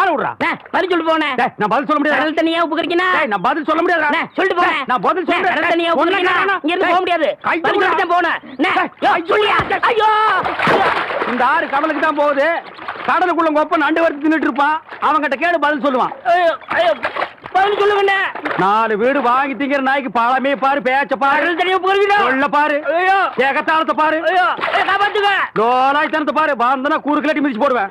ஆள விடுறா. பதில் சொல்லிட்டு போனேன் டேய், நான் பதில் சொல்ல முடியாது? கடல் தண்ணியா உப்பு கறிக்கினா நான் பதில் சொல்ல முடியாது? சொல்லிட்டு போறேன். நான் பதில் சொல்றேன். கடல் தண்ணியா உப்பு கறிக்கினா. இங்க இருந்து போக முடியாது. பதில். சொல்லிட்டு போனேன் சொல்லியா? ஐயோ! இந்த ஆறு கடலுக்கு தான் போகுது. கடலுக்குள்ள கொப்ப நண்டு வறுத்து தின்னுட்டு இருப்பான். அவன்கிட்ட கேடு பதில் சொல்லுவான். பதில் சொல்லுங்கண்ணே நாலு வீடு வாங்கி திங்கிற நாய்க்கு பழமே பாரு பேச்ச பாரு. சொல்ல பாரு. ஐயோ! ஏகத்தாளத்தை பாரு. காப்பாத்துங்க. லோலாய் தனத்தை பாரு. பாந்தனா கூறு கிளட்டி மிதிச்சு போடுவேன்.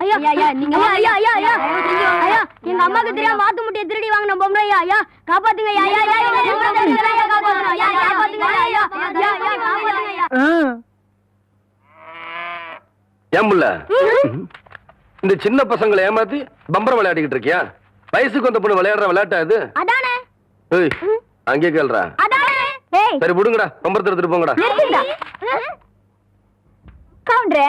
ஐயா ஐயா நீங்க ஐயா ஐயா ஐயா ஐயா எங்க அம்மாக்கு தெரியாம வாத்து முட்டைய திருடி வாங்கின பொம்பளை ஐயா ஐயா காப்பாத்துங்க ஐயா ஐயா ஐயா எங்க பம்பரத்தை நீங்க தான் காப்பாத்தணும். ஐயா காப்பாத்துங்க ஐயா ஐயா ஐயா ஐயா காப்பாத்துங்க ஐயா ஏன் புள்ள இந்த சின்ன பசங்களை ஏமாத்தி பம்பரம் விளையாடிக்கிட்டு இருக்கியா வயசுக்கு வந்த பொண்ணு விளையாடுற விளையாட்டா இது அதானே ஏய் அங்கே அதானே ஏய் சரி விடுங்கடா பம்பரத்தை எடுத்துட்டு போங்கடா கவுண்டரே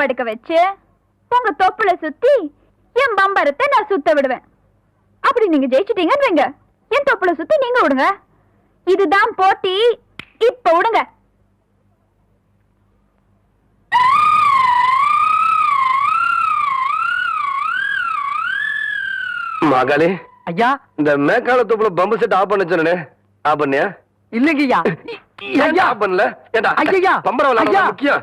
படுக்க வச்சு உங்க தொப்புல சுத்தி என் பம்பரத்தை நான் சுத்த விடுவேன். அப்படி நீங்க ஜெயிச்சிட்டீங்கன்னு வைங்க. என் தொப்புல சுத்தி நீங்க விடுங்க. இதுதான் போட்டி. இப்ப விடுங்க. மகளே ஐயா. இந்த மேக்கால தொப்புல பம்பு செட் ஆஃப் பண்ண சொன்னே ஆஃப் பண்ணியா இல்லைங்க ஐயா ஏன் ஆஃப் பண்ணல ஏண்டா ஐயா. பம்பரம். முக்கியம்.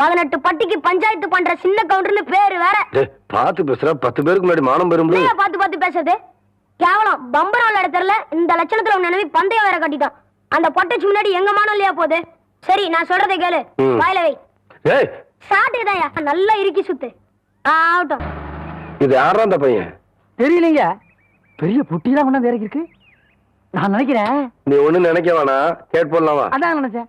பதினெட்டு பட்டிக்கு பஞ்சாயத்து பண்ற சின்ன கவுண்டர்னு பேரு வேற. டேய், பாத்து பேசுற பத்து பேருக்கு முன்னாடி மானம் பெறும் என்னையா பார்த்து பார்த்து பேசுறது? கேவலம். பம்பரம் விளையாட தெரியல இந்த லட்சணத்துல உன் நினைவு பந்தயம் வேற கட்டிட்டான். அந்த பொட்டச்சு முன்னாடி எங்க மானம் இல்லையா போகுது? சரி நான் சொல்றதை கேளு. வாயில வை. சாட்டுதாயா நல்லா இறுக்கி சுத்து. ஆகட்டும். இது யாரா அந்த பையன்? தெரியலங்க. பெரிய புட்டி தான் கொண்டாந்து இறக்கி இருக்கு நான் நினைக்கிறேன். நீ ஒண்ணு நினைக்க வேணாம் கேட் போடலாமா? அதான் நினைச்சேன்.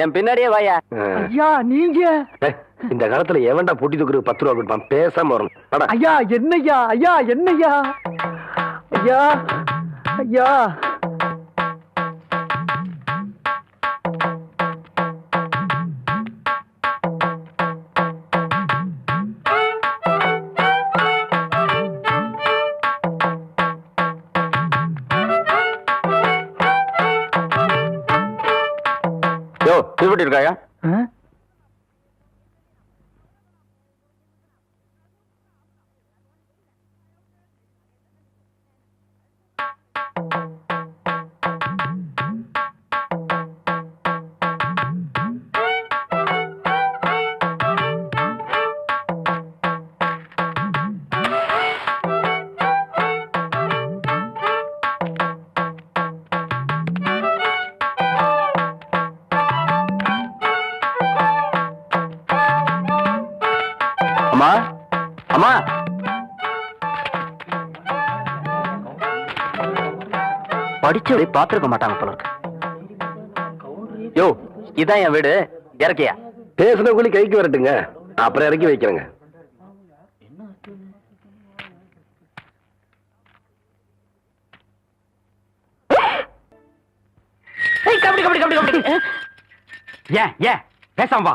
என் பின்னாடியே வாயா. ஐயா நீங்க? இந்த காலத்துல எவன்டா பொட்டி தூக்குறது பத்து ரூபா கொடுப்பான்? பேசாம வரணும். ஐயா என்னய்யா ஐயா என்னய்யா ஐயா ஐயா. ஹலோ திருப்பட்டி இருக்காயா அம்மா? அம்மா? படிச்சவரை பாத்துருக்க மாட்டாங்க போல இருக்கு. யோ இதான் என் வீடு. இறக்கியா? பேசுன கூலி கைக்கு வரட்டுங்க. அப்புறம் இறக்கி வைக்கிறேங்க. ஏன் ஏன்? பேசாம வா.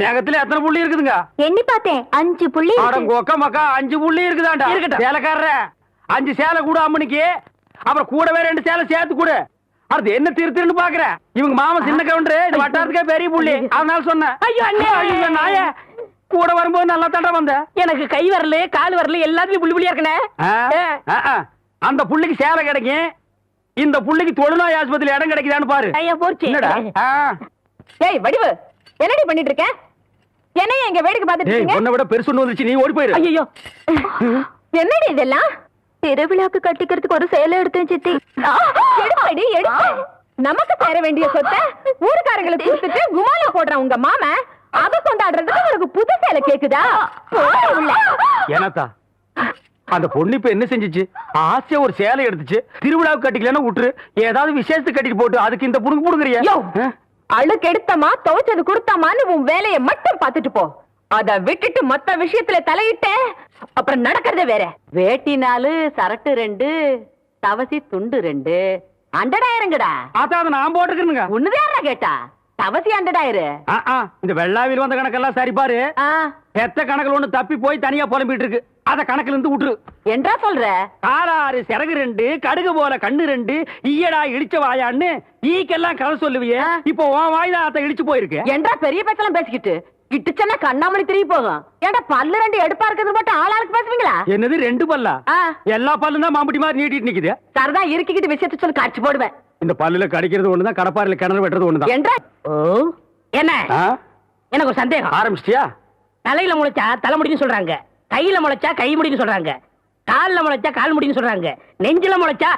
நேகத்துல எத்தனை புள்ளி இருக்குதுங்க? எண்ணி பார்த்தேன். அஞ்சு புள்ளி. கொக்க மக்கா அஞ்சு புள்ளி இருக்குதாண்டா? இருக்கட்டும். சேலைக்காரர அஞ்சு சேலை கூட அம்மனுக்கு அப்புறம் கூடவே ரெண்டு சேலை சேர்த்து கூட. அடுத்து என்ன திரு திருன்னு பாக்குற? இவங்க மாமா சின்ன கவுண்டரு இந்த வட்டாரத்துக்கே பெரிய புள்ளி. அதனால சொன்னேன். ஐயோ, அண்ணே. ஐயோ நாய. கூட வரும்போது நல்லா தாண்டா வந்த. எனக்கு கை வரல கால் வரல எல்லாத்துலயும் புள்ளி புள்ளியா இருக்கனே. அந்த புள்ளிக்கு சேலை கிடைக்கும் இந்த புள்ளிக்கு தொழுநோய் ஆஸ்பத்திரி இடம் கிடைக்குதான்னு பாரு. ஐயா போச்சு. என்னடா. ஏய் வடிவு. என்னடி பண்ணிட்டு இருக்க? என்னைய எங்க வேடிக்கை பார்த்துட்டு இருக்கீங்க? உன்னை விட பெருசு ஒண்ணு வந்துச்சு நீ ஓடி போயிரு. ஐயோ என்னடி இதெல்லாம்? திருவிழாக்கு கட்டிக்கிறதுக்கு ஒரு சேலை எடுத்தேன் சித்தி. எடுப்படி எடுப்பு நமக்கு சேர வேண்டிய சொத்தை ஊருக்காரங்களுக்கு கொடுத்துட்டு குமாலா போடுறான் உங்க மாம அத கொண்டாடுறதுக்கு உனக்கு புது சேலை கேக்குதா. ஏனாத்தா அந்த பொண்ணு இப்ப என்ன செஞ்சுச்சு? ஆசையா ஒரு சேலை எடுத்துச்சு திருவிழாவுக்கு கட்டிக்கலன்னா விட்டுரு. ஏதாவது விசேஷத்துக்கு கட்டிட்டு போட்டு அதுக்கு இந்த புடுங்க புடுங்குறியா? யோ, அழுக்கு எடுத்தமா துவைச்சது கொடுத்தமான்னு உன் வேலைய மட்டும் பார்த்துட்டு போ. அத விட்டுட்டு மத்த விஷயத்துல தலையிட்ட அப்புறம் நடக்கிறதே வேற. வேட்டி நாலு சரட்டு ரெண்டு தவசி துண்டு ரெண்டு. அண்டடாயிரங்கடா. அதான் அதை நான் போட்டுக்கிறேனுங்க ஒண்ணுதான் கேட்டா? தவசி அண்டடாயிரு. இந்த வெள்ளாவில் வந்த கணக்கெல்லாம் சரி பாரு. ஆ, எத்த கணக்குல ஒண்ணு தப்பி போய் தனியா புலம்பிட்டு இருக்கு. அத கணக்குல இருந்து விட்டுரு என்றா சொல்ற? காலாறு சிறகு ரெண்டு கடுகு போல கண்ணு ரெண்டு ஈயடா இடிச்ச வாயான்னு ஈக்கெல்லாம் கதை சொல்லுவியே. இப்போ உன் வாய் தான் அத்தை இடிச்சு போயிருக்கு. என்றா பெரிய பேச்செல்லாம் பேசிக்கிட்டு. இட்டுச்சன்னா கண்ணாமணி திரும்பி போகும். ஏன்டா பல்லு ரெண்டு எடுப்பா இருக்கிறது மட்டும் ஆளாளுக்கு பேசுவீங்களா? என்னது ரெண்டு பல்லா. எல்லா பல்லும் தான் மாம்பட்டி மாதிரி நீட்டிட்டு நிக்குது. சரதா இருக்கிக்கிட்டு விஷயத்த சொல்லி காட்சி போடுவேன். இந்த பல்லுல கடிக்கிறது ஒண்ணுதான் கடப்பாறையில கிணறு வெட்டுறது ஒண்ணுதான். என்ன? எனக்கு ஒரு சந்தேகம். ஆரம்பிச்சிட்டியா? தலையில முளைச்சா தலைமுடின்னு சொல்றாங்க. கையில முளைச்சா கை முடின்னு சொல்றாங்க. கால்ல முளைச்சா கால் முடின்னு சொல்றாங்க. நெஞ்சில முளைச்சா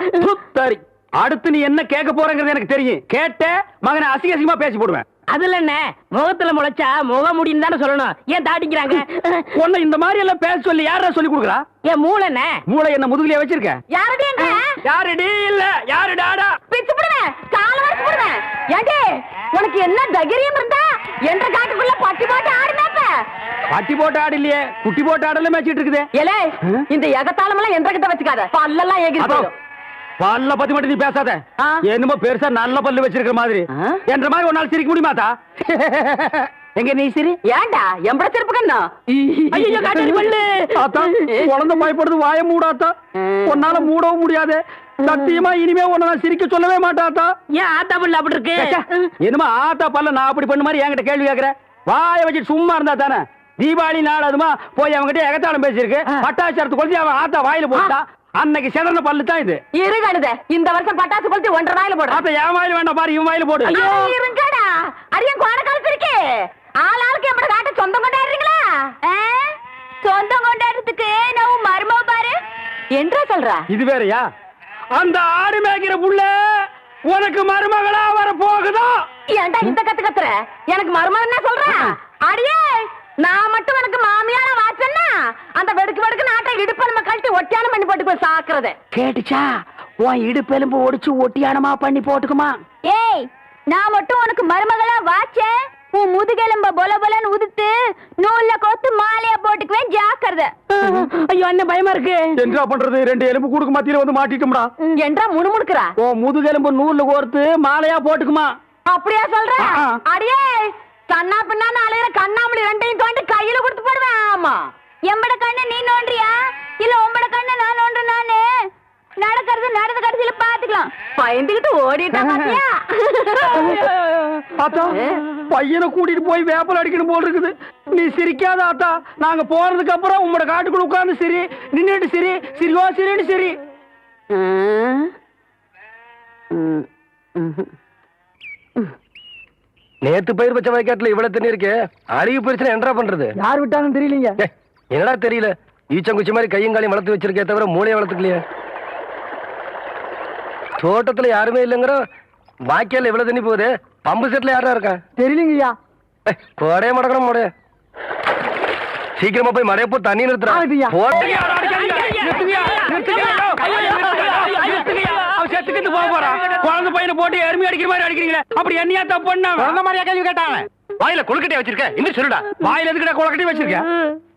சரி அடுத்து நீ என்ன கேட்க போறங்கிறது எனக்கு தெரியும். கேட்ட மகனை அசிங்க அசிங்கமா பேசி போடுவேன். அதுல என்ன? முகத்துல முளைச்சா முக முடின்னு தானே சொல்லணும். ஏன் தாட்டிக்கிறாங்க? உன்னை இந்த மாதிரி எல்லாம் பேச சொல்லி யாரா சொல்லி கொடுக்குறா? ஏன் மூளை என்ன? மூளை என்ன முதுகுலயே வச்சிருக்க? யாரடி எங்க யாருடி? இல்ல. யாரு டாடா பிச்சு போடுவேன். கால வரைச்சு போடுவேன். ஏண்டி உனக்கு என்ன தைரியம் இருந்தா என்ற காட்டுக்குள்ள பட்டி போட்டு ஆடுனாப்ப பட்டி போட்டு ஆடு இல்லையே குட்டி போட்டு ஆடல மேய்ச்சிட்டு இருக்குது ஏலே இந்த எகத்தாளம் எல்லாம் என்ற கிட்ட வச்சுக்காத. பல்லெல்லாம் ஏகி பல்ல பத்தி மட்டும் நீ பேசாத. என்னமோ பெருசா நல்ல பல்லு வச்சிருக்கிற மாதிரி? என்ற மாதிரி ஒரு நாள் சிரிக்க முடியுமாத்தா? எங்க நீ சிரி? ஏன்டா? எம்பட செருப்பு கண்ணா? ஐயோ காட்டாடி பல்லு. ஆத்தா குழந்தை பயப்படுது வாய மூடாத்தா உன்னால மூடவும் முடியாது. சத்தியமா இனிமே உன்னை நான் சிரிக்க சொல்லவே மாட்டாத்தா ஏன் ஆத்தா பல்லு அப்படி இருக்கு? என்னமா ஆத்தா பல்ல நான் அப்படி பண்ண மாதிரி என்கிட்ட கேள்வி கேக்குற? வாய வச்சுட்டு சும்மா இருந்தா தானே? தீபாவளி நாள் அதுமா போய் அவங்ககிட்ட எகத்தாளம் பேசியிருக்கு. பட்டாச்சாரத்து கொளுத்தி அவன் ஆத்தா வாயில போட்டா அன்னைக்கு செதறன பல்லு தான் இது. இரு கழுத இந்த வருஷம் பட்டாசு கொளுத்தி ஒன்றரை நாயில போடு. அப்ப என் வாயில வேண்டாம் பாரு இவன் வாயில போடு. ஐயோ இருங்கடா. அரியன் கோண காலத்து இருக்கே ஆள் ஆளுக்கு எப்படி காட்ட சொந்தம் கொண்டாடுறீங்களா? சொந்தம் கொண்டாடுறதுக்கு நான் மருமவ பாரு. என்றா சொல்ற? இது வேறயா? அந்த ஆடு மேய்க்கிற புள்ள உனக்கு மருமகளா வர போகுதா? ஏன்டா இந்த கத்து கத்துற? எனக்கு மருமகன் என்ன சொல்ற? அடியே நான் மட்டும் எனக்கு மாமியார வாச்சன்னா அந்த வெடுக்கு வெடுக்கு நாட்டை இடுப்பு நம்ம கழட்டி ஒட்டியானம் பண்ணி போட்டு போய் சாக்குறது. கேட்டுச்சா? உன் இடுப்பெலும்பு ஒடிச்சு ஒட்டியானமா பண்ணி போட்டுக்குமா? ஏய் நான் மட்டும் உனக்கு மருமகளா வாச்சேன். உன் முதுகெலும்ப பொல பொலன்னு உதுத்து நூல்ல கோத்து மாலையா போட்டுக்குவேன் ஜாக்கிரதை. ஐயோ என்ன பயமா இருக்கு. என்ன பண்றது? ரெண்டு எலும்பு குடுக்கு மத்தியில வந்து மாட்டிட்டோம்டா என்றா முணுமுணுக்குறா. ஓ முதுகெலும்பு நூல்ல கோர்த்து மாலையா போட்டுக்குமா? அப்படியா சொல்ற. அடியே கண்ணா பின்னான்னு அலையிற கண்ணாமணி ரெண்டையும் தோண்டி கையில கொடுத்து போடுவேன். ஆமா. எம்பட கண்ணு நீ நோண்டியா இல்ல உம்பட கண்ணு நான் நோண்டு நானு நடக்கிறது நடந்த கடைசியில பாத்துக்கலாம். பயந்துகிட்டு ஓடிட்டா பாத்தியா? ஆத்தா பையனை கூட்டிட்டு போய் வேப்பல் அடிக்கணும் போல் இருக்குது. நீ சிரிக்காத ஆத்தா. நாங்க போறதுக்கு அப்புறம் உங்களோட காட்டுக்குள்ள உட்கார்ந்து சரி. நின்னுட்டு சரி. சிரிவா சரின்னு சரி. நேத்து பயிர் பச்சை வயக்காட்டுல இவ்வளவு தண்ணி இருக்கு. அருகி போயிருச்சுன்னா என்னடா பண்றது? யார் விட்டாங்கன்னு தெரியலீங்க. என்னடா தெரியல? ஈச்சங்குச்சி மாதிரி கையும் காலையும் வளர்த்து வச்சிருக்கே தவிர மூளையை வளர்த்துக்கலையே. தோட்டத்துல யாருமே இல்லைங்கிற பாக்கியால இவ்வளவு தண்ணி போகுது பம்பு செட்ல யாரா இருக்கா தெரியலீங்கய்யா கோடையை மடக்கணும் மடைய சீக்கிரமா போய் மடைய போ தண்ணி நிறுத்துறா ஆகுதுய்யா. போட்டு குழந்தை பையனை போட்டு எருமை அடிக்கிற மாதிரி அடிக்கிறீங்களே அப்படி என்னையா தப்பு பண்ண மாதிரியா கேள்வி கேட்டாங்க வாயில கொழுக்கட்டையை வச்சிருக்க இன்னும் சொல்லுடா வாயில எதுக்கிட்ட குளக்கட்டி வச்சிருக்க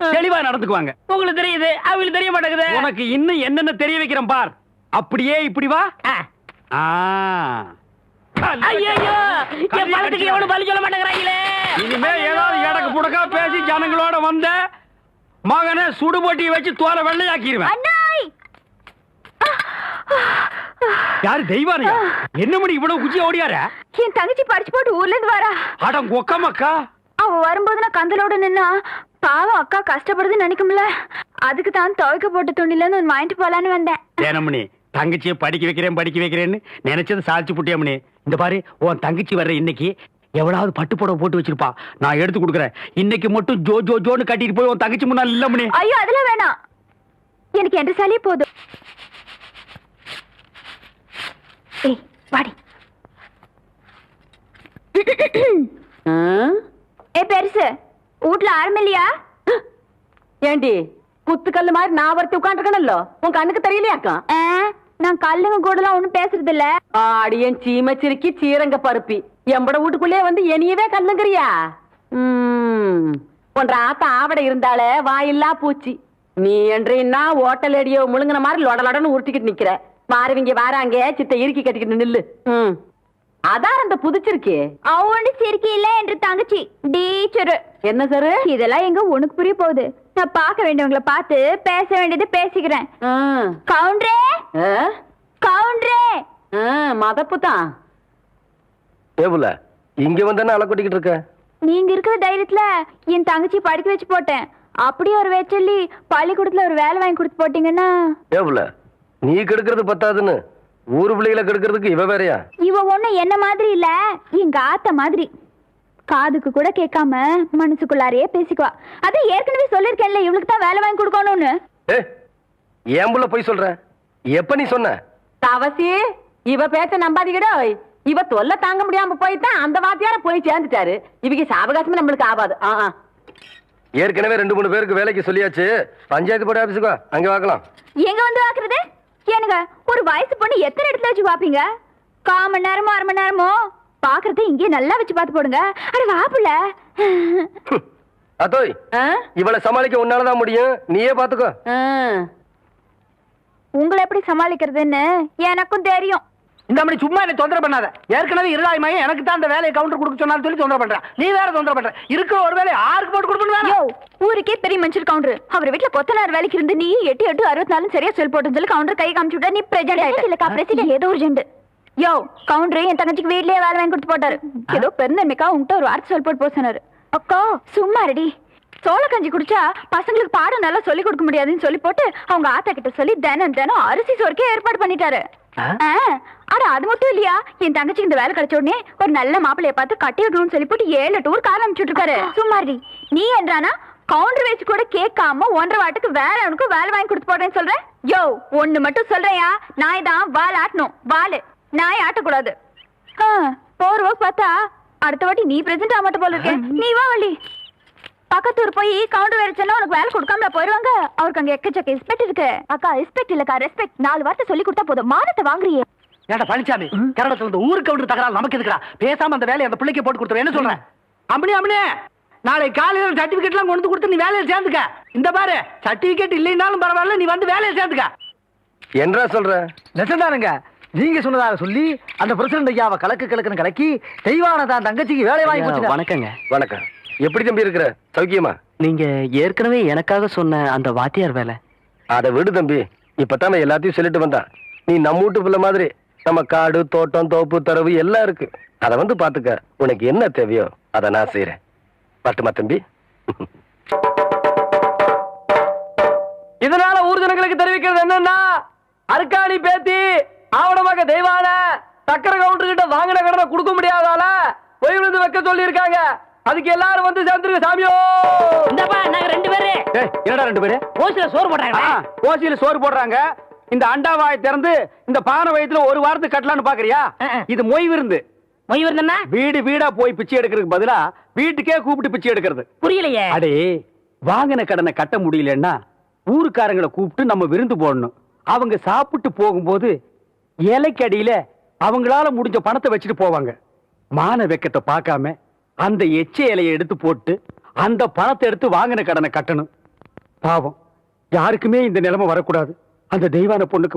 தெளிவா நடந்துக்குவாங்க. உங்களுக்கு தெரியுது அவங்களுக்கு தெரிய மாட்டேங்குது. உனக்கு இன்னும் என்னென்ன தெரிய வைக்கிறேன் பார். அப்படியே இப்படி வா. ஆ. ஐயோ என் பணத்துக்கு எவனும் பலி சொல்ல மாட்டேங்கிறாங்களே? இனிமே ஏதாவது எடக்கு புடக்கா பேசி ஜனங்களோட வந்த மகனை சுடுபொட்டி வச்சு தோலை வெள்ளையாக்கிடுவேன் யாரு தெய்வானையா? என்ன மணி இவ்வளவு குச்சி ஓடியார? என் தங்கச்சி படிச்சு போட்டு ஊர்ல இருந்து வரா. அடம் கொக்கமக்கா அவ வரும்போது நான் கந்தலோட நின்னா பாவம் அக்கா கஷ்டப்படுதுன்னு நினைக்கும்ல. அதுக்கு தான் துவைக்க போட்ட துணில இருந்து வாங்கிட்டு போலான்னு வந்தேன். தேனமணி தங்கச்சியை படிக்க வைக்கிறேன் படிக்க வைக்கிறேன்னு நினைச்சது சாதிச்சு புட்டியாமணி இந்த பாரு உன் தங்கச்சி வர்ற இன்னைக்கு எவ்வளவு பட்டு புடவை போட்டு வச்சிருப்பா. நான் எடுத்து கொடுக்குறேன். இன்னைக்கு மட்டும் ஜோ ஜோ ஜோன்னு கட்டிட்டு போய் உன் தங்கச்சி முன்னாள் இல்லமணி ஐயோ அதெல்லாம் வேணாம். எனக்கு என்ற சாலியே போதும். ஏய் வாடி. ஏ பெருசு. வீட்ல ஆரம்பம் இல்லையா? ஏண்டி குத்துக்கல்லு மாதிரி நான் ஒருத்தி உட்காந்துருக்கணும்ல உன் கண்ணுக்கு தெரியலையாக்கா? நான் கல்லுங்க கூடலாம் ஒண்ணும் பேசுறது இல்ல ஆடியன் சீமச்சிருக்கி சீரங்க பருப்பி. எம்பட வீட்டுக்குள்ளே வந்து என்னையவே கல்லுங்கிறியா? ம், உன்ற ஆத்தா ஆவட இருந்தாலே வாயில்லா பூச்சி. நீ என்றீன்னா ஓட்டல் அடியோ முழுங்கின மாதிரி லொடலொடன்னு உருட்டிக்கிட்டு நிக்கிற. மாறுவிங்க வாராங்க சித்த இறுக்கி கட்டிக்கிட்டு நில்லு. அதான் அந்த புதிச்சிருக்கே. அவனு சிரிக்கி இல்ல என்று தங்கச்சி. டீச்சரு என்ன சாரு? இதெல்லாம் எங்க உனக்கு புரிய போகுது. நான் பார்க்க வேண்டியவங்கள பார்த்து பேச வேண்டியது பேசிக்கிறேன். ஆ. கவுண்டரே? ஆ? கவுண்டரே? ஆ, மதப்பு தான் ஏபுல இங்க வந்தானே அலை கொட்டிக்கிட்டு இருக்க. நீங்க இருக்கிற தைரியத்துல என் தங்கச்சி படிக்க வச்சு போட்டேன். அப்படியே ஒரு வேச்சொல்லி பள்ளிக்கூடத்துல ஒரு வேலை வாங்கி கொடுத்து போட்டீங்கன்னா? ஏபுல நீ கெடுக்கிறது பத்தாதுன்னு ஊரு பிள்ளைகளை கெடுக்கிறதுக்கு இவ வேறயா? இவ ஒண்ணு என்ன மாதிரி இல்ல எங்க ஆத்த மாதிரி. காதுக்கு கூட கேட்காம மனசுக்குள்ளாரையே பேசிக்குவா. அதான் ஏற்கனவே சொல்லிருக்கேன்ல இவளுக்கு தான் வேலை வாங்கி கொடுக்கணும்னு. ஏ ஏன் புள்ள போய் சொல்ற. எப்ப நீ சொன்ன? தவசி இவ பேச்ச நம்பாதீங்கடோ. இவ தொல்லை தாங்க முடியாம போயிட்டான். அந்த வாத்தியார போய் சேர்ந்துட்டாரு. இவங்க சாவகாசமே நம்மளுக்கு ஆகாது ஆ ஆ. ஏற்கனவே ரெண்டு மூணு பேருக்கு வேலைக்கு சொல்லியாச்சு. பஞ்சாயத்து போர்டு ஆபீஸுக்கோ அங்க பார்க்கலாம் எங்க வந்து பாக்குறது ஏனுங்க ஒரு வயசு பொண்ணு எத்தனை இடத்துல வச்சு பாப்பீங்க கால் மணி நேரமோ அரை மணி நேரமோ? பாக்குறத இங்கே நல்லா வச்சு பார்த்து போடுங்க. அட வாப்புல அத்தோய்? இவளை சமாளிக்க உன்னாலதான் முடியும். நீயே பாத்துக்கோ. உங்களை எப்படி சமாளிக்கிறதுன்னு எனக்கும் தெரியும். இந்த மாதிரி சும்மா என்ன தொந்தரவு பண்ணாத. ஏற்கனவே இருளாய் மையம் எனக்கு தான் அந்த வேலையை கவுண்டர் கொடுக்க சொன்னாலும் சொல்லி தொந்தரவு பண்றான் நீ வேற தொந்தரவு பண்ற. இருக்கிற ஒரு வேலையை ஆருக்கு போட்டு கொடுக்கணும் யோ ஊருக்கே பெரிய மனுஷர் கவுண்டர் அவர் வீட்டுல கொத்தனார் வேலைக்கு இருந்து நீ எட்டு எட்டு அறுபத்தி நாலு சரியா செல் போட்டு சொல்லி கவுண்டர் கை காமிச்சு விட்டா நீ ஆயிட்ட. இல்லக்கா பிரசிடென்ட் ஏதோ ஒரு ஜெண்டு யோ கவுண்டர் என் தங்கச்சிக்கு வீட்லயே வேலை வாங்கி கொடுத்து போட்டாரு. ஏதோ பெருந்தன்மைக்கா உன்கிட்ட ஒரு வார்த்தை சொல் போட்டு போக சொன்னாரு அக்கா சும்மா ரெடி சோள கஞ்சி குடிச்சா பசங்களுக்கு பாடம் நல்லா சொல்லி கொடுக்க முடியாதுன்னு சொல்லி போட்டு அவங்க ஆத்தா கிட்ட சொல்லி தினம் தினம் அரிசி சோறுக்கே ஏற்பாடு பண்ணிட்டாரு. ஆ, அட அது மட்டும் இல்லையா? என் தங்கச்சிக்கு இந்த வேலை கிடைச்ச உடனே ஒரு நல்ல மாப்பிளைய பார்த்து கட்டி வைக்கணும்னு சொல்லி போட்டு ஏழு டூர் கார் அனுப்பிச்சுட்டு இருக்காரு. சும்மாடி நீ என்றானா கவுண்டர் வச்சு கூட கேட்காம ஒன்றரை வாட்டுக்கு வேற அவனுக்கு வேலை வாங்கி கொடுத்து போடுறேன்னு சொல்றேன் யோ ஒண்ணு மட்டும் சொல்றேயா நாய் தான் வால் ஆட்டணும் வாலு. நாய் ஆட்டக்கூடாது. ஆ, போற போக்கு பார்த்தா அடுத்த வாட்டி நீ பிரசன்ட் ஆக மாட்ட போல இருக்கேன் நீ வா வள்ளி. பக்கத்தூர் போய் கவுண்டர் வேலைச்சனா உனக்கு வேலை கொடுக்காம போயிருவாங்க? அவருக்கு அங்க எக்கச்சக்க ரெஸ்பெக்ட் இருக்கு. அக்கா ரெஸ்பெக்ட் இல்லக்கா ரெஸ்பெக்ட் நாலு வார்த்தை சொல்லி கொடுத்தா போதும். மானத்தை வாங்குறியே. ஏடா பழனிசாமி கரடத்துல இந்த ஊருக்கு கவுண்டர் தகராறு நமக்கு எதுக்குடா? பேசாம அந்த வேலையை அந்த பிள்ளைக்கு போட்டு கொடுத்துரு. என்ன சொல்றேன் அம்மனி அம்மனி நாளை காலையில சர்டிபிகேட் எல்லாம் கொண்டு கொடுத்து நீ வேலையில சேர்ந்துக்க. இந்த பாரு சர்டிபிகேட் இல்லைனாலும் பரவாயில்ல நீ வந்து வேலையில சேர்ந்துக்க. என்றா சொல்ற? நெசந்தானுங்க நீங்க சொன்னதாக சொல்லி அந்த பிரசிடண்ட் ஐயாவை கலக்கு கலக்குன்னு கலக்கி தெய்வான தான் தங்கச்சிக்கு வேலை வாங்கி கொடுத்துட்டாரு. வணக்கங்க. வணக்கம். எப்படி தம்பி இருக்கிற? சௌக்கியமா? நீங்க ஏற்கனவே எனக்காக சொன்ன அந்த வாத்தியார் வேலை. அதை விடு தம்பி. இப்பதான் எல்லாத்தையும் சொல்லிட்டு வந்தான் நீ நம்ம வீட்டு பிள்ளை மாதிரி. நம்ம காடு தோட்டம் தோப்பு தரவு எல்லாம் இருக்கு. அதை வந்து பாத்துக்க. உனக்கு என்ன தேவையோ அதை நான் செய்யறேன் பட்டுமா தம்பி? இதனால ஊர் ஜனங்களுக்கு தெரிவிக்கிறது என்னன்னா அருக்காணி பேத்தி ஆவணமாக தெய்வான சக்கர கவுண்டர் கிட்ட வாங்கின கடனை கொடுக்க முடியாதால பொய் விழுந்து வைக்க சொல்லி இருக்காங்க அதுக்கு எல்லாரும் வந்து சேர்ந்துருங்க சாமியோ! இந்தப்பா நாங்க ரெண்டு பேரு. என்னடா ரெண்டு பேரு? ஓசில சோறு போடுறாங்க ஓசியில சோறு போடுறாங்க. இந்த அண்டாவாயை திறந்து இந்த பானை வயித்துல ஒரு வாரத்துக்கு கட்டலாம்னு பாக்குறியா. இது மொய் விருந்து. மொய் வருதுன்னா வீடு வீடா போய் பிச்சை எடுக்கிறதுக்கு பதிலா வீட்டுக்கே கூப்பிட்டு பிச்சை எடுக்கிறது. புரியலையே. அடே வாங்கின கடனை கட்ட முடியலன்னா ஊருக்காரங்களை கூப்பிட்டு நம்ம விருந்து போடணும். அவங்க சாப்பிட்டு போகும்போது இலைக்கு அடியில அவங்களால முடிஞ்ச பணத்தை வச்சுட்டு போவாங்க. மான வெக்கத்தை பார்க்காம அந்த எச்ச இலையை எடுத்து போட்டு அந்த பணத்தை எடுத்து வாங்கின கடனை கட்டணும். பாவம். யாருக்குமே இந்த நிலைமை வரக்கூடாது. அந்த தெய்வான பொண்ணுக்கு